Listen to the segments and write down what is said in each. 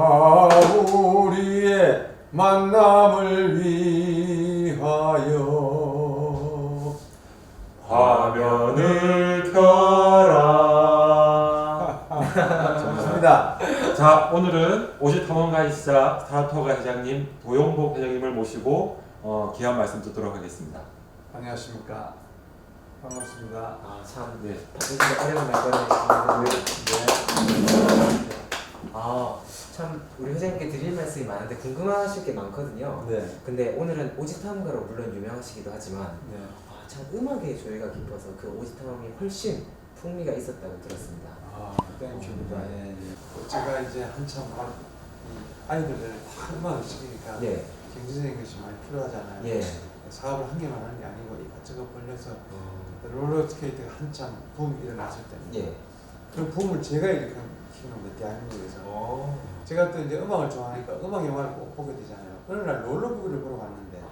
아 우리의 만남을 위하여 화면을 켜라. 좋습니다. 자, 오늘은 오지탐험가이시자 스타트업가 회장님 도용복 회장님을 모시고 어, 귀한 말씀 듣도록 하겠습니다. 안녕하십니까 반갑습니다. 아, 참 네. 바쁘신데 어려운 말씀을 해주시는데 아, 참 우리 회장님께 드릴 말씀이 많은데 궁금하실 게 많거든요. 네. 근데 오늘은 오지탐험가로 물론 유명하시기도 하지만 네. 아, 참 음악에 조예가 깊어서 그 오지탐험이 훨씬 풍미가 있었다고 들었습니다. 아, 땡큐입니다. 예, 예. 제가 이제 한참 막 이 아이들을 다 음악을 시키니까 예. 경제적인 것이 많이 필요하잖아요. 예. 사업을 한 개만 하는 게 아니고 이것저것 벌려서 어, 롤러스케이트가 한참 붐이 일어났을 때입니다. 예. 그 붐을 제가 이렇게 키우는 거예요, 대한민국에서. 어. 제가 또 이제 음악을 좋아하니까 음악 영화를 꼭 보게 되잖아요. 어느 날 롤러뷰를 보러 갔는데,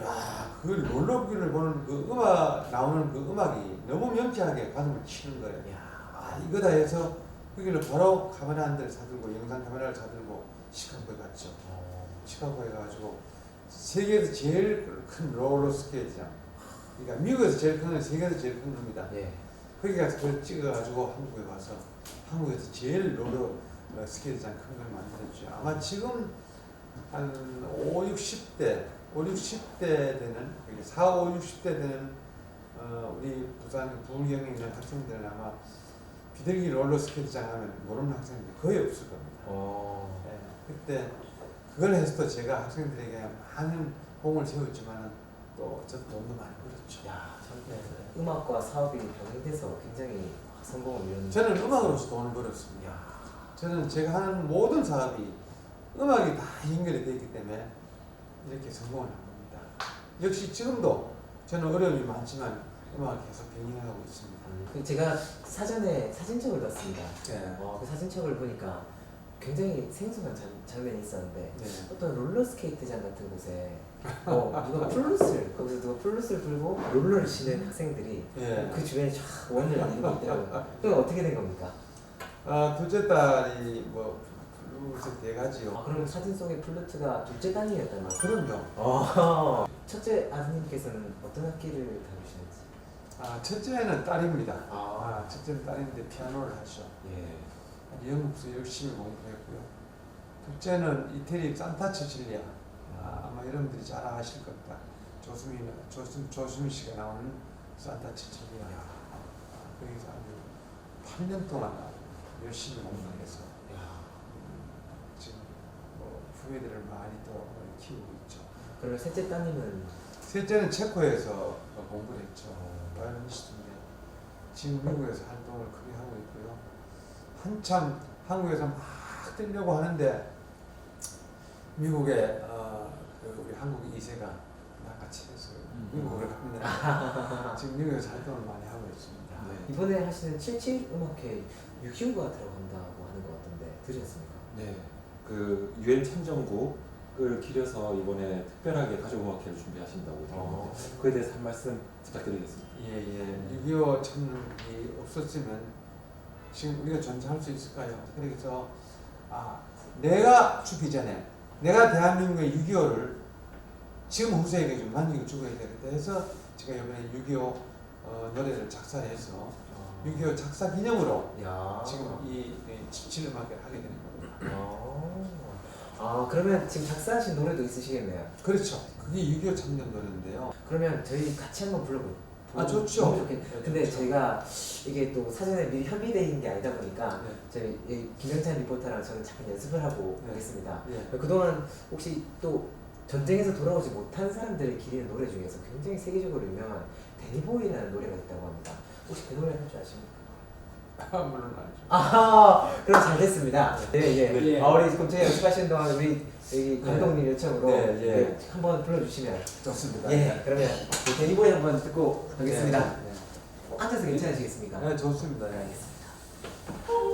야, 그 롤러뷰를 보는 그 음악, 나오는 그 음악이 너무 명쾌하게 가슴을 치는 거예요. 야. 아, 이거다 해서 그 길로 바로 카메라 한 대를 사들고, 영상 카메라를 사들고, 시카고에 갔죠. 어. 시카고에 가가지고, 세계에서 제일 큰 롤러 스케이트장. 그러니까 미국에서 제일 큰건 세계에서 제일 큰 겁니다. 예. 거기 가서 그걸 찍어가지고 한국에 와서 한국에서 제일 롤러 어, 스케이트장 큰 걸 만들었죠. 아마 지금 한 5, 60대, 5, 60대 되는, 4, 5, 60대 되는 어, 우리 부산 부경에 있는 학생들은 아마 비둘기 롤러 스케이트장 하면 모르는 학생들이 거의 없을 겁니다. 어. 예, 그때 그걸 해서 또 제가 학생들에게 많은 공을 세웠지만 또 저도 돈도 많이 벌었죠. 야, 참 네. 음악과 사업이 병행돼서 굉장히 성공을 이루는 저는 음악으로서 돈을 벌었습니다. 야. 저는 제가 하는 모든 사업이 음악이 다 연결이 되어 있기 때문에 이렇게 성공을 한 겁니다. 역시 지금도 저는 어려움이 많지만 음악을 계속 병행하고 있습니다. 그 제가 사전에 사진첩을 봤습니다. 네. 어, 그 사진첩을 보니까 굉장히 생소한 장, 장면이 있었는데 네. 어떤 롤러스케이트장 같은 곳에 어, 누가 플루스를 거기서 누가 플루스를 불고 롤러를 치는 학생들이 예. 그 주변에 쫙 원을 이루고 있더라고요. 그건 어떻게 된 겁니까? 아, 둘째 딸이 뭐 블루스 네 가지요. 아, 그럼 사진 속의 플루트가 둘째 딸이었단 말이에요? 그럼요. 어. 첫째 아드님께서는 어떤 악기를 다루시는지? 아, 첫째는 딸입니다. 아. 아, 첫째는 딸인데 피아노를 하죠. 예. 영국서 열심히 공부했고요. 둘째는 이태리 산타 치칠리아. 아, 아 마 여러분들이 잘 아실 겁니다. 조수미 조수 조수미 씨가 나오는 산타 치칠리아. 아, 거기서 아주 8년 동안 열심히 공부해서 야. 지금 뭐 후배들을 많이 또 키우고 있죠. 그러면 셋째 따님은 셋째는 체코에서 공부를 했죠. 어. 바이올리니스트인데 지금 미국에서 활동을 크게 하고 있고요. 한참 한국에서 막 뜨려고 하는데 미국에 어, 그 우리 한국 이세가 낚아채서 음. 미국으로 갑니다. 지금 미국에서 활동을 많이 하고 있습니다. 네. 이번에 하시는 77 음악회 6.25가 들어간다고 하는 것 같던데 들으셨습니까? 네. 그 유엔 참정국을 기려서 이번에 특별하게 가족 음악회를 준비하신다고 어. 들었는데 그에 대해서 한 말씀 부탁드리겠습니다. 예예. 6.25 참전이 없었으면 지금 우리가 존재할 수 있을까요? 그래서 아 내가 죽기 전에 내가 대한민국의 6.25를 지금 후세에게 좀 남기고 죽어야 되겠다 해서 제가 이번에 6.25 어, 노래를 작사해서 6.25 작사 기념으로 야. 지금 이 17음악을 하게 되는 겁니다. 어. 아 그러면 지금 작사하신 노래도 있으시겠네요. 그렇죠. 그게 6.25 참전 노래인데요. 그러면 저희 같이 한번 불러볼까요? 아, 좋죠. 너무 좋겠네요. 근데 좋죠. 저희가 이게 또 사전에 미리 협의되어 있는 게 아니다 보니까 네. 저희 이 김영찬 리포터랑 저는 잠깐 연습을 하고 네. 오겠습니다. 예. 그동안 혹시 또 전쟁에서 돌아오지 못한 사람들을 기리는 노래 중에서 굉장히 세계적으로 유명한 데니보이라는 노래가 있다고 합니다. 혹시 그 노래 할 줄 아십니까? 물론 알죠. 아하, 그럼 잘 됐습니다. 네, 예. 네. 아, 우리 검증에 연습하시는 동안 우리 여기 감독님 요청으로 네, 예. 네, 한번 불러주시면. 좋습니다. 예, 그러면 그 데니보이 한번 듣고 가겠습니다. 네, 네. 앉아서 괜찮으시겠습니까? 네, 좋습니다. 네, 네. 알겠습니다.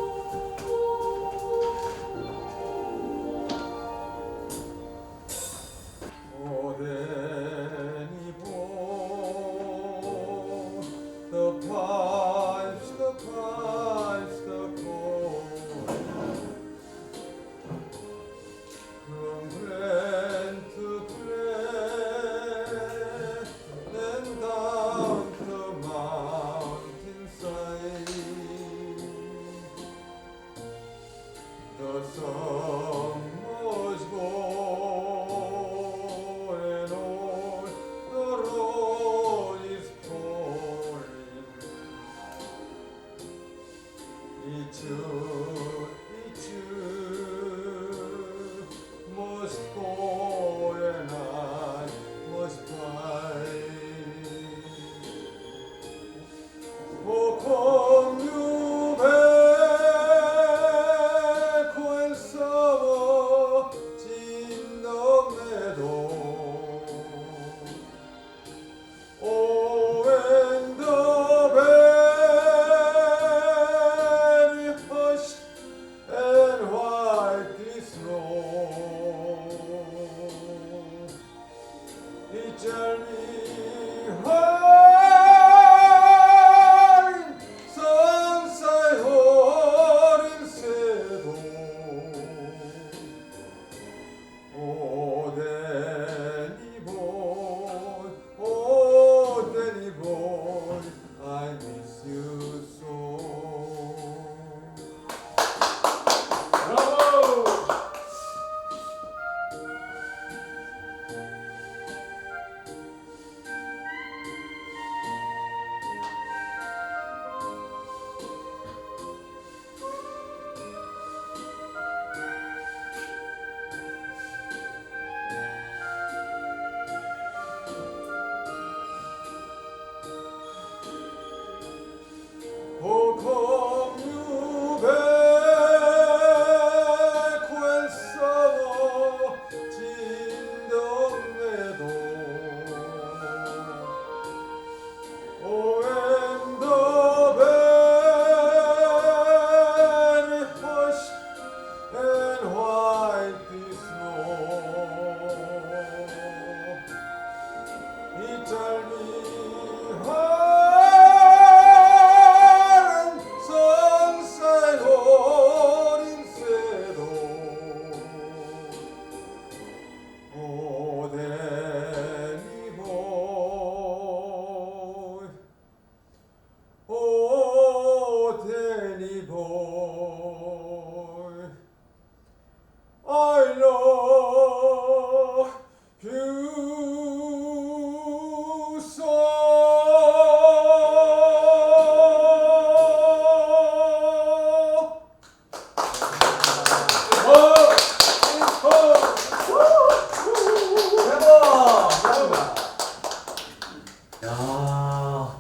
야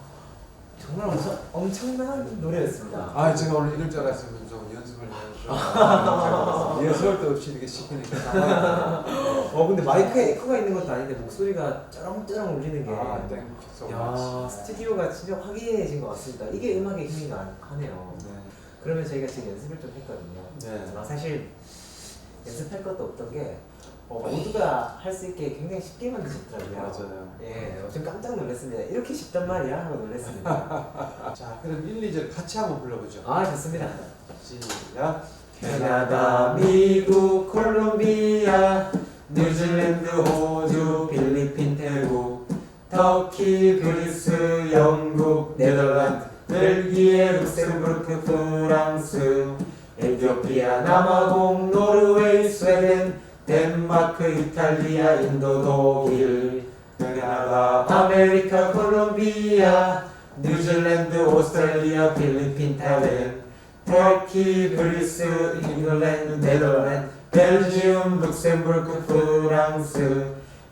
정말 엄청, 엄청난 노래였습니다. 아, 제가 오늘 이럴 줄 알았으면 좀 연습을 해야죠. 예술도 없이 이렇게 시키니까. 어 근데 마이크에 에코가 있는 것도 아닌데 목소리가 쩌렁쩌렁 울리는 게. 아, 땡큐 so 야 much. 스튜디오가 진짜 화기애애해진 것 같습니다. 이게 음악의 힘이가 하네요. 네. 그러면 저희가 지금 연습을 좀 했거든요. 네. 아, 사실 연습할 것도 없던 게 어, 모두가 할 수 있게 굉장히 쉽게 만드셨더라고요. 맞아요. 예, 어, 좀 깜짝 놀랐습니다. 이렇게 쉽단 말이야 하고 놀랐습니다. 자, 그럼 1, 2절 같이 한번 불러보죠. 아 좋습니다. 시작. 캐나다, 미국, 콜롬비아, 뉴질랜드, 호주, 필리핀, 태국, 터키, 그리스, 영국, 네덜란드, 벨기에, 룩셈부르크, 프랑스, 에티오피아, 남아공, 노르웨이, 스웨덴, 덴마크, 이탈리아, 인도, 독일, 캐나다, 아메리카, 콜롬비아, 뉴질랜드, 오스트레일리아, 필리핀, 타일랜드, 터키, 그리스, 잉글랜드, 네덜란드, 벨지움, 룩셈부르크, 프랑스,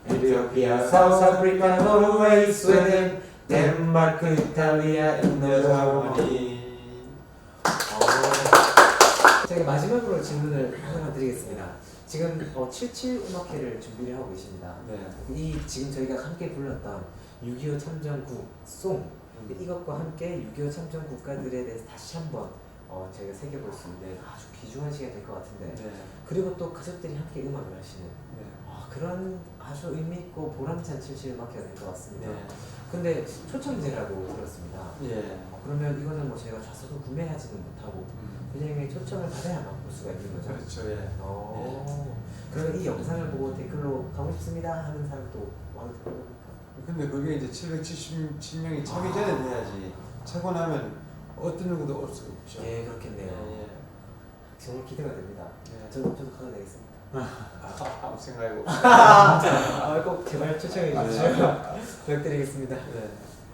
에티오피아, 사우스 아프리카, 노르웨이, 스웨덴, 덴마크, 이탈리아, 인도, 자머니. 제가 마지막으로 질문을 하나 드리겠습니다. 지금 어, 77 음악회를 준비를 하고 계십니다. 네. 이 지금 저희가 함께 불렀던 6.25 참전국 송 이것과 함께 6.25 참전 국가들에 대해서 다시 한번 어, 저희가 새겨볼 수 있는 아주 귀중한 시간이 될 것 같은데 네. 그리고 또 가족들이 함께 음악을 하시는 네. 아, 그런 아주 의미 있고 보람찬 77 음악회가 될 것 같습니다. 네. 근데 초청제라고 들었습니다. 예. 어, 그러면 이거는 뭐 저희가 좌석을 구매하지는 못하고 음. 그냥 초청을 받아야만 볼 수가 있는 거죠. 그렇죠. 예. 어. 그러면 이 영상을 보고 댓글로 가고 싶습니다 하는 사람도 와도 겁니까? 근데 그게 이제 777명이 차기 전에 돼야지. 차고 나면 어떤 누구도 올 수가 없죠. 예, 그렇겠네요. 예, 예. 정말 기대가 됩니다. 네. 저도 저도 가도 되겠습니다. 아, 없 아, 꼭 제발 초청해 주시면 부탁드리겠습니다. 네.